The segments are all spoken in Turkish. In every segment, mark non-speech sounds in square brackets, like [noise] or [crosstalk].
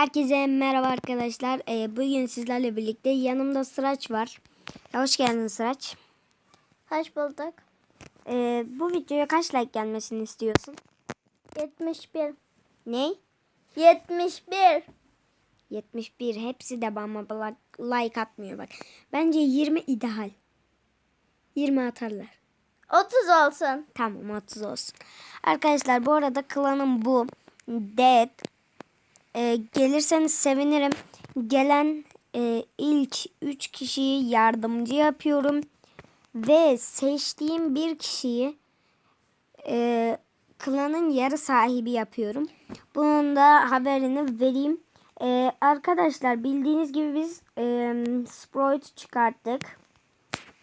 Herkese merhaba arkadaşlar. Ee, bugün sizlerle birlikte yanımda Sıraç var. Hoş geldin Sıraç. Hoş bulduk. Ee, bu videoya kaç like gelmesini istiyorsun? 71. Ne? 71. 71. Hepsi de bana like atmıyor bak. Bence 20 ideal. 20 atarlar. 30 olsun. Tamam 30 olsun. Arkadaşlar bu arada klanım bu. Dead. Ee, gelirseniz sevinirim. Gelen e, ilk 3 kişiyi yardımcı yapıyorum. Ve seçtiğim bir kişiyi e, klanın yarı sahibi yapıyorum. Bunun da haberini vereyim. E, arkadaşlar bildiğiniz gibi biz e, Sprite çıkarttık.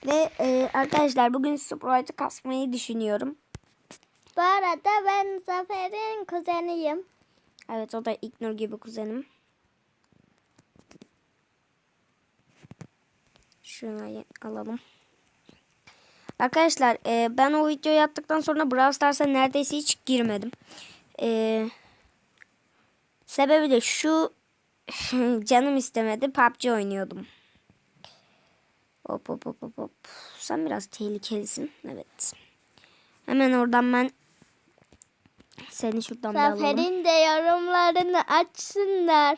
Ve e, arkadaşlar bugün Sprite'ı kasmayı düşünüyorum. Bu arada ben Zafer'in kuzeniyim. Evet o da İknur gibi kuzenim. Şunu alalım. Arkadaşlar e, ben o videoyu yaptıktan sonra Brawl Stars'a neredeyse hiç girmedim. E, sebebi de şu [laughs] canım istemedi PUBG oynuyordum. Hop hop hop hop. Sen biraz tehlikelisin. Evet. Hemen oradan ben seni şuradan. Zafer'in de yorumlarını açsınlar.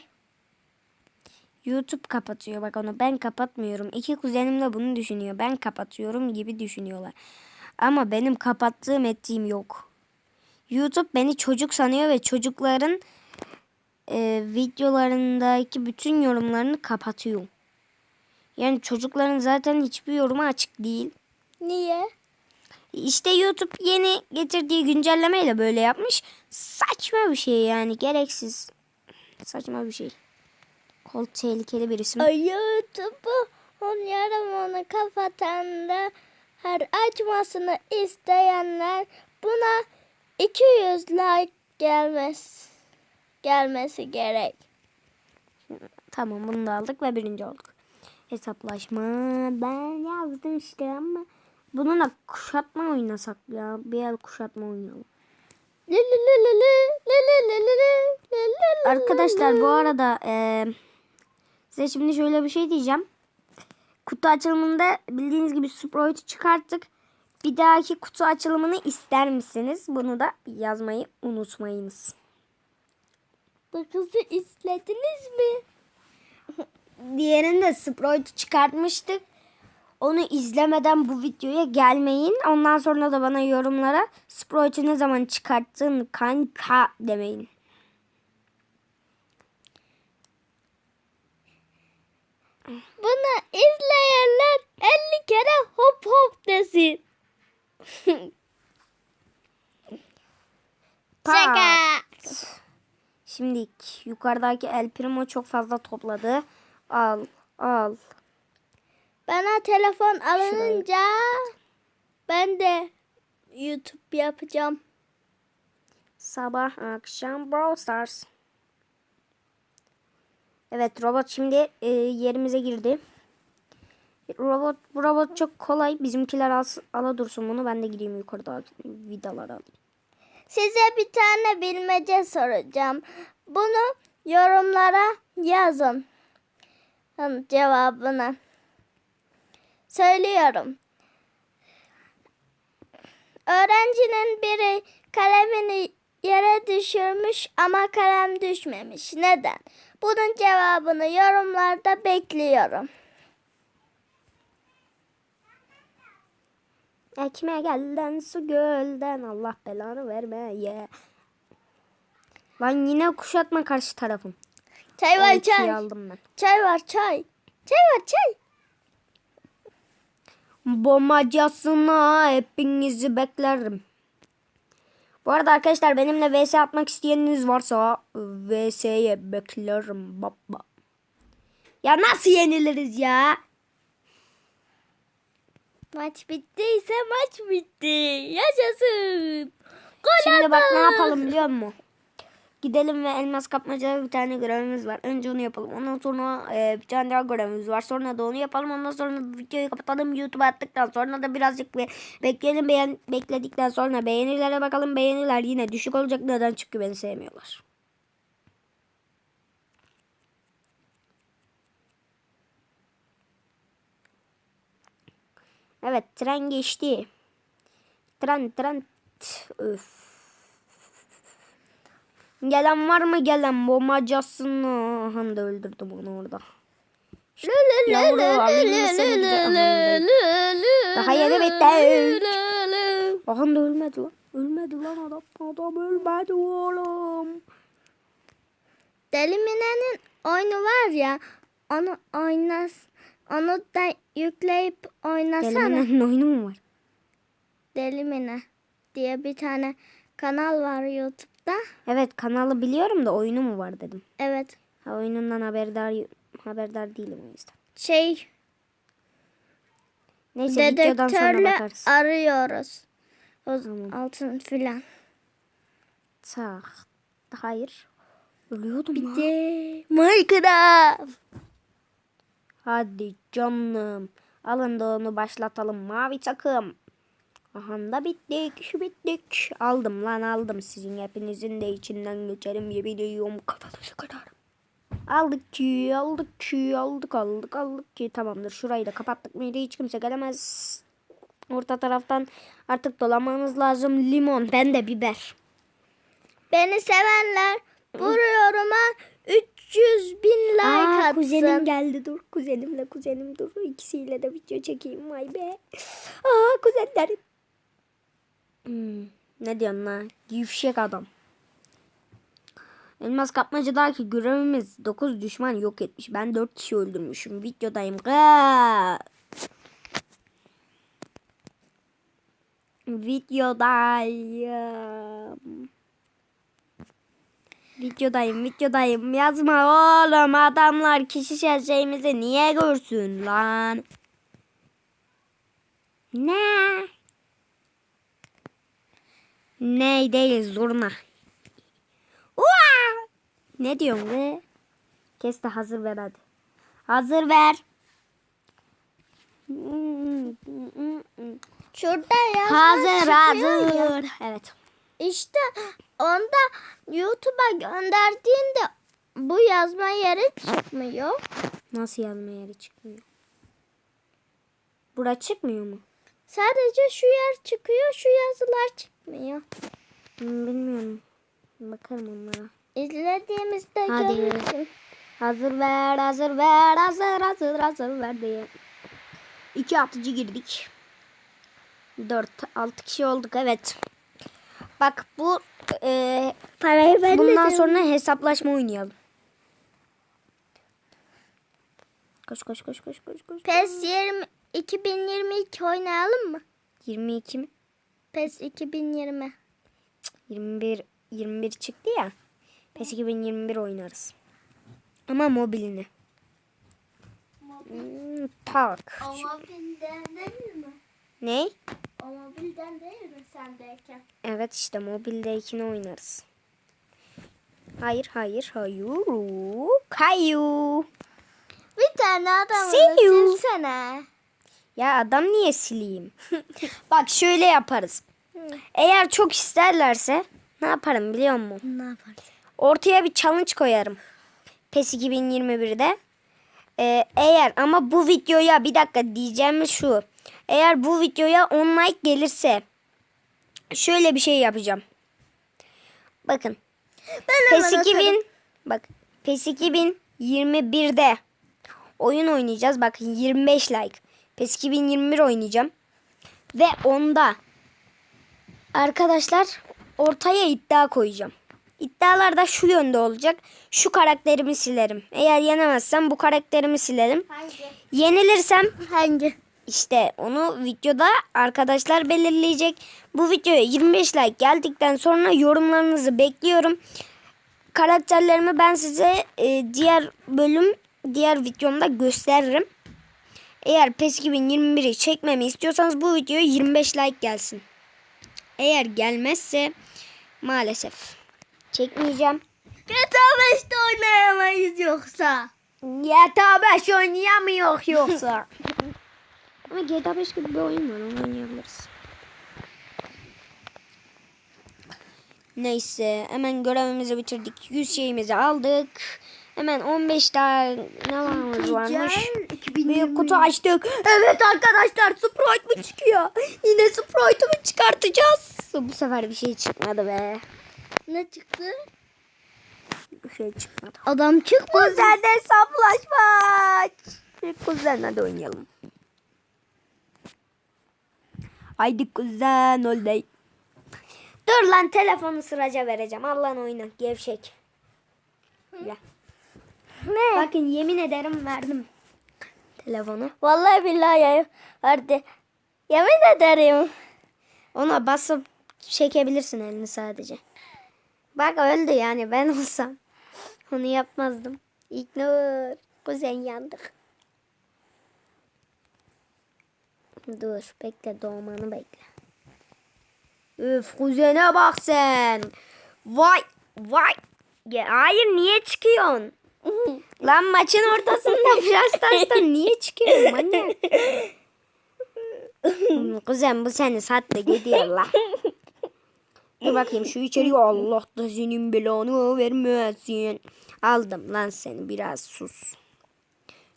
YouTube kapatıyor bak onu ben kapatmıyorum. İki kuzenim de bunu düşünüyor. Ben kapatıyorum gibi düşünüyorlar. Ama benim kapattığım ettiğim yok. YouTube beni çocuk sanıyor ve çocukların e, videolarındaki bütün yorumlarını kapatıyor. Yani çocukların zaten hiçbir yorumu açık değil. Niye? İşte YouTube yeni getirdiği güncellemeyle böyle yapmış. Saçma bir şey yani gereksiz. Saçma bir şey. Kol tehlikeli bir isim. YouTube'u on yorumunu kapatan da her açmasını isteyenler buna 200 like gelmesi, gelmesi gerek. Tamam bunu da aldık ve birinci olduk. Hesaplaşma ben yazdım işte ama bununla kuşatma oynasak ya. Bir el kuşatma oynayalım. Arkadaşlar bu arada e, size şimdi şöyle bir şey diyeceğim. Kutu açılımında bildiğiniz gibi Sprite'ı çıkarttık. Bir dahaki kutu açılımını ister misiniz? Bunu da yazmayı unutmayınız. Bu kızı izlediniz mi? [laughs] Diğerinde Sprite'ı çıkartmıştık. Onu izlemeden bu videoya gelmeyin. Ondan sonra da bana yorumlara Sprite'ı ne zaman çıkarttın kanka demeyin. Bunu izleyenler 50 kere hop hop desin. [laughs] Şaka. Şimdi yukarıdaki El Primo çok fazla topladı. Al, al. Bana telefon alınca ben de YouTube yapacağım. Sabah akşam Brawl Stars. Evet robot şimdi e, yerimize girdi. Robot bu robot çok kolay. Bizimkiler al, ala dursun bunu. Ben de gireyim yukarıda vidaları alayım. Size bir tane bilmece soracağım. Bunu yorumlara yazın. Cevabını. Söylüyorum. Öğrencinin biri kalemini yere düşürmüş ama kalem düşmemiş. Neden? Bunun cevabını yorumlarda bekliyorum. Ekmeğe gelden su gölden Allah belanı vermeye. Lan yine kuşatma karşı tarafım. Çay var çay. aldım ben. Çay var çay. Çay var çay. Bombacasına hepinizi beklerim. Bu arada arkadaşlar benimle vs atmak isteyeniniz varsa vs'ye beklerim baba. Ya nasıl yeniliriz ya? Maç bittiyse maç bitti. Yaşasın. Gol Şimdi bak ne yapalım biliyor musun? Gidelim ve elmas kapmacada bir tane görevimiz var. Önce onu yapalım. Ondan sonra e, bir tane daha görevimiz var. Sonra da onu yapalım. Ondan sonra videoyu kapatalım. YouTube'a attıktan sonra da birazcık be bekleyelim. Beğen bekledikten sonra beğenilere bakalım. Beğeniler yine düşük olacak. Neden? Çünkü beni sevmiyorlar. Evet tren geçti. Tren tren. Öf. Gelen var mı gelen bombacasını? Aha da öldürdüm onu orada. Da- Daha yeni bitti. Aha da ölmedi lan. Ölmedi lan adam. Adam ölmedi oğlum. Deli Mine'nin oyunu var ya. Onu oynas. Onu da yükleyip oynasana. Delimenin oyunu mu var? Deli Mine diye bir tane kanal var YouTube'da. Evet kanalı biliyorum da oyunu mu var dedim. Evet. Ha, oyunundan haberdar haberdar değilim o yüzden. Şey Neyse videodan sonra bakarız. arıyoruz. O Tamam. altın filan. Tak. Hayır. Ölüyordum lan. De Minecraft. Hadi canım. Alın da onu başlatalım. Mavi takım. Aha da bittik. Şu bittik. Aldım lan aldım. Sizin hepinizin de içinden geçerim. Yemin ediyorum kafanızı kırarım. Aldık ki aldık ki aldık aldık aldık ki tamamdır. Şurayı da kapattık mıydı hiç kimse gelemez. Orta taraftan artık dolanmanız lazım. Limon. Ben de biber. Beni sevenler bu yoruma 300 bin like Aa, atsın. kuzenim geldi dur. Kuzenimle kuzenim dur. İkisiyle de video çekeyim vay be. Aa kuzenlerim. Hmm, ne diyorsun lan? Gevşek adam. Elmas kapmacadaki görevimiz 9 düşman yok etmiş. Ben 4 kişi öldürmüşüm. Videodayım. Gaa! Videodayım. Videodayım, videodayım. Yazma oğlum. Adamlar kişisel şeyimizi niye görsün lan? Ne? Ne değil zurna. Ua! Ne diyorsun be? Kes de hazır ver hadi. Hazır ver. Şurada yazma Hazır çıkıyor ya. hazır. Evet. İşte onda YouTube'a gönderdiğinde bu yazma yeri çıkmıyor. Nasıl yazma yeri çıkmıyor? Bura çıkmıyor mu? Sadece şu yer çıkıyor, şu yazılar çıkmıyor. Hmm, Bilmiyorum. Bakarım onlara. İzlediğimizde Hadi. görürsün. Hazır ver, hazır ver, hazır, hazır, hazır ver diye. İki atıcı girdik. Dört, altı kişi olduk evet. Bak bu e, Parayı ben bundan sonra hesaplaşma oynayalım. Koş koş koş koş koş koş. PES 20, 2022 oynayalım mı? 22 mi? PES 2020. 21 21 çıktı ya. PES 2021 oynarız. Ama mobilini. Hmm, tak. O mobilden değil mi? Ne? O mobilden değil mi sendeyken? Evet işte mobildekini oynarız. Hayır hayır hayır. Kayu. Bir tane you. silsene. Ya adam niye sileyim? [laughs] Bak şöyle yaparız. Eğer çok isterlerse ne yaparım biliyor musun? Ne yaparsın? Ortaya bir challenge koyarım. PES 2021'de. Ee, eğer ama bu videoya bir dakika diyeceğim şu. Eğer bu videoya 10 like gelirse şöyle bir şey yapacağım. Bakın. Ben PES hemen 2000 atarım. bak PES 2021'de oyun oynayacağız. Bakın 25 like. PES 2021 oynayacağım. Ve onda arkadaşlar ortaya iddia koyacağım. İddialar da şu yönde olacak. Şu karakterimi silerim. Eğer yenemezsem bu karakterimi silerim. Hangi? Yenilirsem Hangi? işte onu videoda arkadaşlar belirleyecek. Bu videoya 25 like geldikten sonra yorumlarınızı bekliyorum. Karakterlerimi ben size e, diğer bölüm, diğer videomda gösteririm. Eğer PES 2021'i çekmemi istiyorsanız bu videoya 25 like gelsin. Eğer gelmezse maalesef çekmeyeceğim. GTA 5'te oynayamayız yoksa. GTA 5 oynayamıyor yoksa. [laughs] Ama GTA 5 gibi bir oyun var onu oynayabiliriz. Neyse hemen görevimizi bitirdik. 100 şeyimizi aldık. Hemen 15 tane varmış. varmış. Büyük kutu açtık. Evet arkadaşlar Sprite mı çıkıyor? Yine Sprite'ı mı çıkartacağız? Bu sefer bir şey çıkmadı be. Ne çıktı? Bir şey çıkmadı. Adam çıkmadı. Kuzenle hesaplaşma. Kuzen hadi oynayalım. Haydi kuzen oley. Dur lan telefonu sıraca vereceğim. Allah'ın oyunu gevşek. Ya. Ne? Bakın yemin ederim verdim telefonu. Vallahi billahi ya. Hadi. Yemin ederim. Ona basıp çekebilirsin elini sadece. Bak öldü yani ben [laughs] olsam. Onu yapmazdım. İgnor. Kuzen yandık. Dur bekle doğmanı bekle. Üf kuzene bak sen. Vay vay. Ya, hayır niye çıkıyorsun? Lan maçın ortasında [laughs] biraz taştan niye çıkıyorsun manyak? [laughs] Kuzen bu seni sattı gidiyor la. Dur bakayım şu içeriği Allah da senin belanı vermesin. Aldım lan seni biraz sus.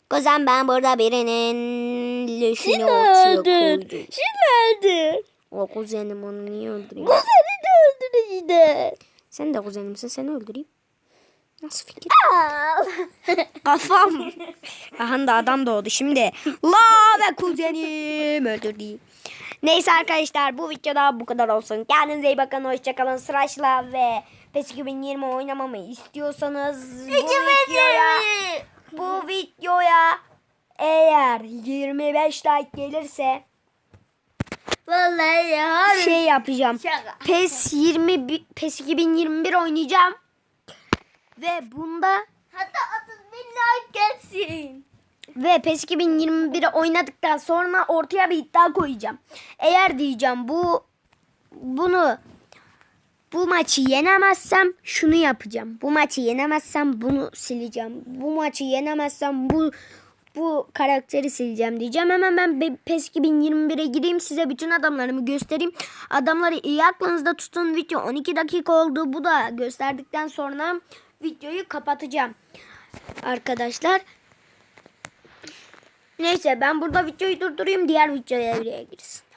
Kuzen ben burada birinin leşini ortaya koydum. Şimdi öldü. O kuzenim onu niye öldüreyim? Bu seni de öldürdü işte. Sen de kuzenimsin seni öldüreyim. Nasıl fikir? Kafam. [laughs] Aha da adam doğdu şimdi. La ve kuzenim öldürdü. Neyse arkadaşlar bu videoda bu kadar olsun. Kendinize iyi bakın. Hoşçakalın. Sıraçla ve PES 2020 oynamamı istiyorsanız bu videoya, bu videoya eğer 25 like gelirse Vallahi ya. şey yapacağım. Şaka. PES 20 bi- PES 2021 oynayacağım. Ve bunda Hatta 30 bin like gelsin. Ve PES 2021'i oynadıktan sonra ortaya bir iddia koyacağım. Eğer diyeceğim bu bunu bu maçı yenemezsem şunu yapacağım. Bu maçı yenemezsem bunu sileceğim. Bu maçı yenemezsem bu bu karakteri sileceğim diyeceğim. Hemen ben be- PES 2021'e gireyim size bütün adamlarımı göstereyim. Adamları iyi aklınızda tutun. Video 12 dakika oldu. Bu da gösterdikten sonra videoyu kapatacağım. Arkadaşlar Neyse ben burada videoyu durdurayım. Diğer videoya girsin.